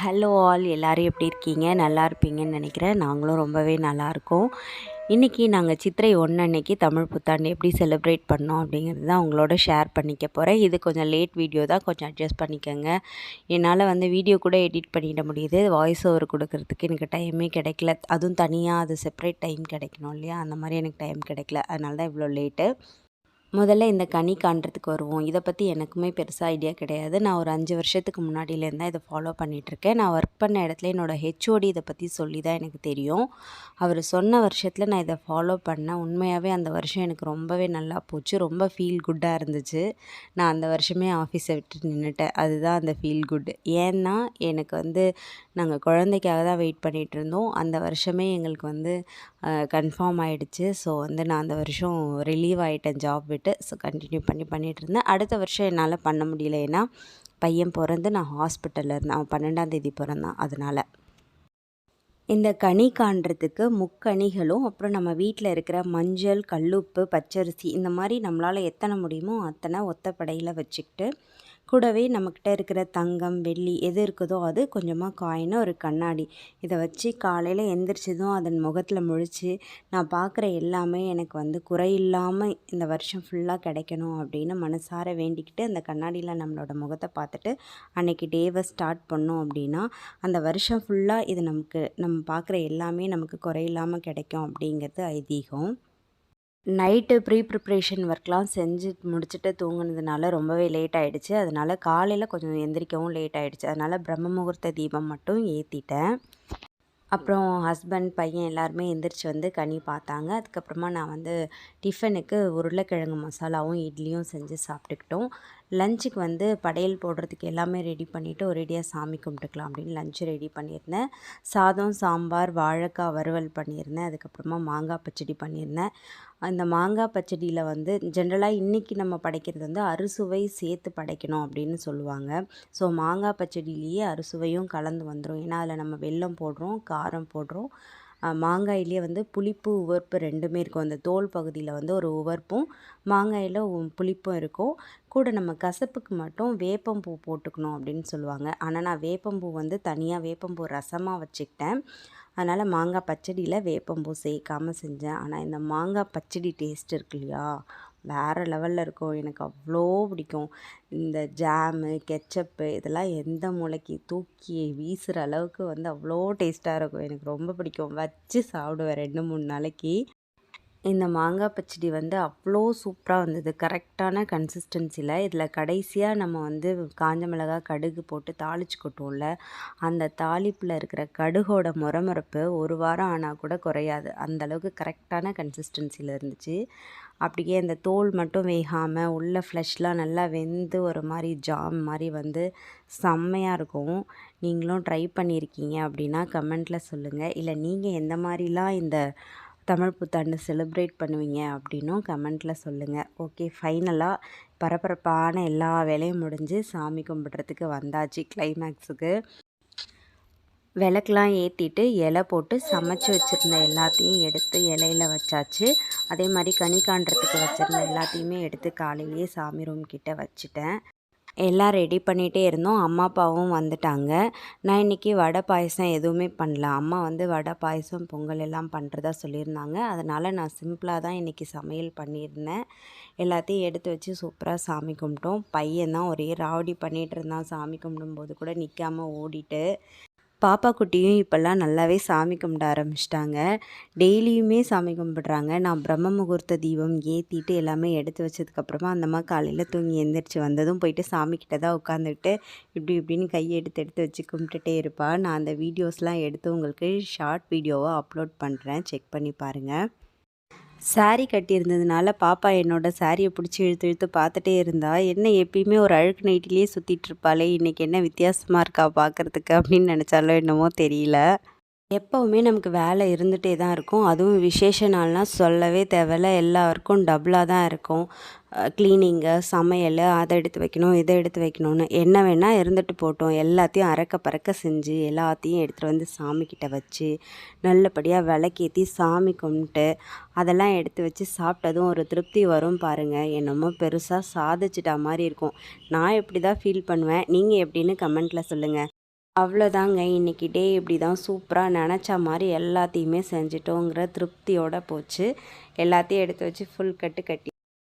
Hello all எல்லோரும் எப்படி இருக்கீங்க? நல்லா இருப்பீங்கன்னு நினைக்கிறேன். நாங்களும் ரொம்பவே நல்லா இருக்கோம். இன்றைக்கி நாங்கள் சித்திரை ஒன்று அன்னைக்கு தமிழ் புத்தாண்டு எப்படி செலிப்ரேட் பண்ணோம் அப்படிங்கிறது தான் உங்களோட ஷேர் பண்ணிக்க போகிறேன் இது கொஞ்சம் லேட் வீடியோ தான். கொஞ்சம் அட்ஜஸ்ட் பண்ணிக்கோங்க. என்னால் வந்து வீடியோ கூட எடிட் பண்ணிட முடியுது. வாய்ஸ் ஓவர் கொடுக்கறதுக்கு எனக்கு டைமே கிடைக்கல. அதுவும் தனியாக அது செப்பரேட் டைம் கிடைக்கணும் இல்லையா? அந்த மாதிரி எனக்கு டைம் கிடைக்கல. அதனால தான் இவ்வளோ லேட்டு முதல்ல இந்த கனி காண்றதுக்கு வருவோம். இதை பற்றி எனக்குமே பெருசாக ஐடியா கிடையாது. நான் ஒரு அஞ்சு வருஷத்துக்கு முன்னாடியிலேருந்து தான் இதை ஃபாலோ பண்ணிகிட்ருக்கேன் நான் ஒர்க் பண்ண இடத்துல என்னோடய ஹெச்ஓடி இதை பற்றி சொல்லி தான் எனக்கு தெரியும். அவர் சொன்ன வருஷத்தில் நான் இதை ஃபாலோ பண்ணேன் உண்மையாகவே அந்த வருஷம் எனக்கு ரொம்பவே நல்லா போச்சு. ரொம்ப ஃபீல் குட்டாக இருந்துச்சு. நான் அந்த வருஷமே ஆஃபீஸை விட்டு நின்றுட்டேன் அதுதான் அந்த ஃபீல் குட் ஏன்னா எனக்கு வந்து நாங்கள் குழந்தைக்காக தான் வெயிட் பண்ணிகிட்டு இருந்தோம். அந்த வருஷமே எங்களுக்கு வந்து கன்ஃபார்ம் ஆகிடுச்சு ஸோ வந்து நான் அந்த வருஷம் ரிலீவ் ஆகிட்டேன் ஜாப் விட்டு ஸோ கண்டினியூ பண்ணி பண்ணிகிட்டு இருந்தேன். அடுத்த வருஷம் என்னால் பண்ண முடியல. ஏன்னா பையன் பிறந்து நான் ஹாஸ்பிட்டலில் இருந்தேன். அவன் பன்னெண்டாந்தேதி பிறந்தான். அதனால். இந்த கனி காண்றதுக்கு முக்கணிகளும் அப்புறம் நம்ம வீட்டில் இருக்கிற மஞ்சள் கல்லுப்பு பச்சரிசி இந்த மாதிரி நம்மளால் எத்தனை முடியுமோ அத்தனை ஒத்தப்படையில் வச்சுக்கிட்டு கூடவே நம்மக்கிட்ட இருக்கிற தங்கம் வெள்ளி எது இருக்குதோ அது கொஞ்சமாக காயின்னு ஒரு கண்ணாடி. இதை வச்சு காலையில் எந்திரிச்சதும் அதன் முகத்தில் முழித்து நான் பார்க்குற எல்லாமே எனக்கு வந்து குறையில்லாமல் இந்த வருஷம் ஃபுல்லாக கிடைக்கணும் அப்படின்னு மனசார வேண்டிக்கிட்டு அந்த கண்ணாடியில் நம்மளோட முகத்தை பார்த்துட்டு அன்றைக்கி டேவை ஸ்டார்ட் பண்ணோம் அப்படின்னா அந்த வருஷம் ஃபுல்லாக இது நமக்கு நம்ம பார்க்குற எல்லாமே நமக்கு குறையில்லாமல் கிடைக்கும் அப்படிங்கிறது ஐதீகம். நைட்டு ப்ரீ ப்ரிப்ரேஷன் ஒர்க்லாம் செஞ்சு முடிச்சுட்டு தூங்கினதுனால ரொம்பவே லேட் ஆகிடுச்சு அதனால் காலையில் கொஞ்சம் எந்திரிக்கவும் லேட் ஆகிடுச்சு அதனால் பிரம்ம முகூர்த்த தீபம் மட்டும் ஏற்றிட்டேன் அப்புறம் ஹஸ்பண்ட் பையன் எல்லாருமே எந்திரிச்சு வந்து கனி பார்த்தாங்க. அதுக்கப்புறமா நான் வந்து டிஃபனுக்கு உருளைக்கிழங்கு மசாலாவும் இட்லியும் செஞ்சு சாப்பிட்டுக்கிட்டோம். லஞ்சுக்கு வந்து படையல் போடுறதுக்கு எல்லாமே ரெடி பண்ணிவிட்டு ஒரேடியாக சாமி கும்பிட்டுக்கலாம் அப்படின்னு லஞ்சு ரெடி பண்ணியிருந்தேன். சாதம் சாம்பார் வாழைக்காய் வறுவல் பண்ணியிருந்தேன். அதுக்கப்புறமா மாங்காய் பச்சடி பண்ணியிருந்தேன். அந்த மாங்காய் பச்சடியில் வந்து ஜென்ரலாக இன்றைக்கி நம்ம படைக்கிறது வந்து அறுசுவை சேர்த்து படைக்கணும் அப்படின்னு சொல்லுவாங்க. ஸோ மாங்காய் பச்சடியிலேயே அறுசுவையும் கலந்து வந்துடும் ஏன்னா அதில் நம்ம வெல்லம் போடுறோம் காரம் போடுறோம். மாங்காயிலே வந்து புளிப்பு உவர்ப்பு ரெண்டுமே இருக்கும். அந்த தோல் பகுதியில் வந்து ஒரு உவர்ப்பும் மாங்காயில் புளிப்பும் இருக்கும். கூட நம்ம கசப்புக்கு மட்டும் வேப்பம்பூ போட்டுக்கணும் அப்படின்னு சொல்லுவாங்க. ஆனால் நான் வேப்பம்பூ வந்து தனியாக வேப்பம்பூ ரசமாக வச்சுக்கிட்டேன். அதனால் மாங்காய் பச்சடியில் வேப்பம்பூ சேர்க்காமல் செஞ்சேன். ஆனால் இந்த மாங்காய் பச்சடி டேஸ்ட் இருக்கு இல்லையா? வேறு லெவலில் இருக்கும் எனக்கு அவ்வளோ பிடிக்கும். இந்த ஜாமு கெச்சப்பு இதெல்லாம் எந்த மூளைக்கு தூக்கி வீசுகிற அளவுக்கு வந்து அவ்வளோ டேஸ்ட்டாக இருக்கும். எனக்கு ரொம்ப பிடிக்கும். வச்சு சாப்பிடுவேன் ரெண்டு மூணு நாளைக்கு. இந்த மாங்காய் பச்சடி வந்து அவ்வளோ சூப்பராக வந்தது. கரெக்டான கன்சிஸ்டன்சியில் இதில் கடைசியாக நம்ம வந்து காஞ்ச மிளகா கடுகு போட்டு தாளிச்சு கொட்டுவோம்ல அந்த தாளிப்பில் இருக்கிற கடுகோட முறமுறப்பு ஒரு வாரம் ஆனால் கூட குறையாது. அந்தளவுக்கு கரெக்டான கன்சிஸ்டன்சியில் இருந்துச்சு. அப்படியே அந்த தோல் மட்டும் வேகாமல் உள்ள ஃப்ளஷ்லாம் நல்லா வெந்து ஒரு மாதிரி ஜாம் மாதிரி வந்து செம்மையாக இருக்கும். நீங்களும் ட்ரை பண்ணியிருக்கீங்க அப்படின்னா கமெண்ட்டில் சொல்லுங்கள் இல்லை நீங்கள் எந்த மாதிரிலாம் இந்த தமிழ் புத்தாண்டு செலிப்ரேட் பண்ணுவீங்க அப்படின்னும் கமெண்ட்டில் சொல்லுங்கள் ஓகே ஃபைனலாக பரபரப்பான எல்லா வேலையும் முடிஞ்சு சாமி கும்பிட்றதுக்கு வந்தாச்சு கிளைமேக்ஸுக்கு விளக்கெலாம் ஏற்றிட்டு இலை போட்டு சமைச்சு வச்சுருந்த எல்லாத்தையும் எடுத்து இலையில வச்சாச்சு. அதே மாதிரி கனி காண்றதுக்கு வச்சுருந்த எல்லாத்தையுமே எடுத்து காலையிலேயே சாமி ரூம் கிட்டே வச்சுட்டேன். எல்லாம் ரெடி பண்ணிகிட்டே இருந்தோம். அம்மா அப்பாவும் வந்துட்டாங்க. நான் இன்றைக்கி வடை பாயசம் எதுவுமே பண்ணல. அம்மா வந்து வடை பாயசம் பொங்கல் எல்லாம் பண்ணுறதா சொல்லியிருந்தாங்க. அதனால் நான் சிம்பிளாக தான் இன்றைக்கி சமையல் பண்ணியிருந்தேன். எல்லாத்தையும் எடுத்து வச்சு சூப்பராக சாமி கும்பிட்டோம். பையன் தான் ஒரே ராவடி பண்ணிகிட்டு இருந்தான். சாமி கும்பிடும்போது கூட நிற்காமல் ஓடிட்டு பாப்பா குட்டியும் இப்போல்லாம் நல்லாவே சாமி கும்பிட ஆரம்பிச்சிட்டாங்க. டெய்லியுமே சாமி கும்பிடுறாங்க. நான் பிரம்ம முகூர்த்த தீபம் ஏற்றிட்டு எல்லாமே எடுத்து வச்சதுக்கப்புறமா அந்தம்மா காலையில் தூங்கி எந்திரிச்சு வந்ததும் போயிட்டு சாமிக்கிட்ட தான் உட்காந்துக்கிட்டு இப்படி இப்படின்னு கையை எடுத்து எடுத்து வச்சு கும்பிட்டுட்டே இருப்பாள் நான் அந்த வீடியோஸ்லாம் எடுத்து உங்களுக்கு ஷார்ட் வீடியோவாக அப்லோட் பண்ணுறேன் செக் பண்ணி பாருங்கள் சாரீ கட்டியிருந்ததுனால பாப்பா என்னோட சாரியை பிடிச்சி இழுத்து இழுத்து பார்த்துட்டே இருந்தா என்ன எப்பயுமே ஒரு அழுக்கு நைட்டிலேயே சுற்றிட்டு இருப்பாளே இன்றைக்கி என்ன வித்தியாசமாக இருக்கா பார்க்குறதுக்கு அப்படின்னு நினச்சாலோ என்னமோ தெரியல. எப்போவுமே நமக்கு வேலை இருந்துகிட்டே தான் இருக்கும். அதுவும் விசேஷ நாள்னால் சொல்லவே தேவையில்ல. எல்லாருக்கும் டபுளாக தான் இருக்கும். க்ளீனிங்கு சமையல் அதை எடுத்து வைக்கணும் இதை எடுத்து வைக்கணும்னு. என்ன வேணால் இருந்துட்டு போட்டோம். எல்லாத்தையும் அறக்க பறக்க செஞ்சு எல்லாத்தையும் எடுத்துகிட்டு வந்து சாமிக்கிட்ட வச்சு நல்லபடியாக விளக்கேற்றி சாமி கும்பிட்டு அதெல்லாம் எடுத்து வச்சு சாப்பிட்டதும் ஒரு திருப்தி வரும் பாருங்கள் என்னமோ பெருசாக சாதிச்சிட்டா மாதிரி இருக்கும். நான் எப்படி தான் ஃபீல் பண்ணுவேன்? நீங்கள் எப்படின்னு கமெண்ட்டில் சொல்லுங்கள் அவ்வளோதாங்க. இன்றைக்கி டே இப்படி தான் சூப்பராக நினச்ச மாதிரி எல்லாத்தையுமே செஞ்சிட்டோங்கிற திருப்தியோடு போச்சு. எல்லாத்தையும் எடுத்து வச்சு ஃபுல் கட்டு கட்டி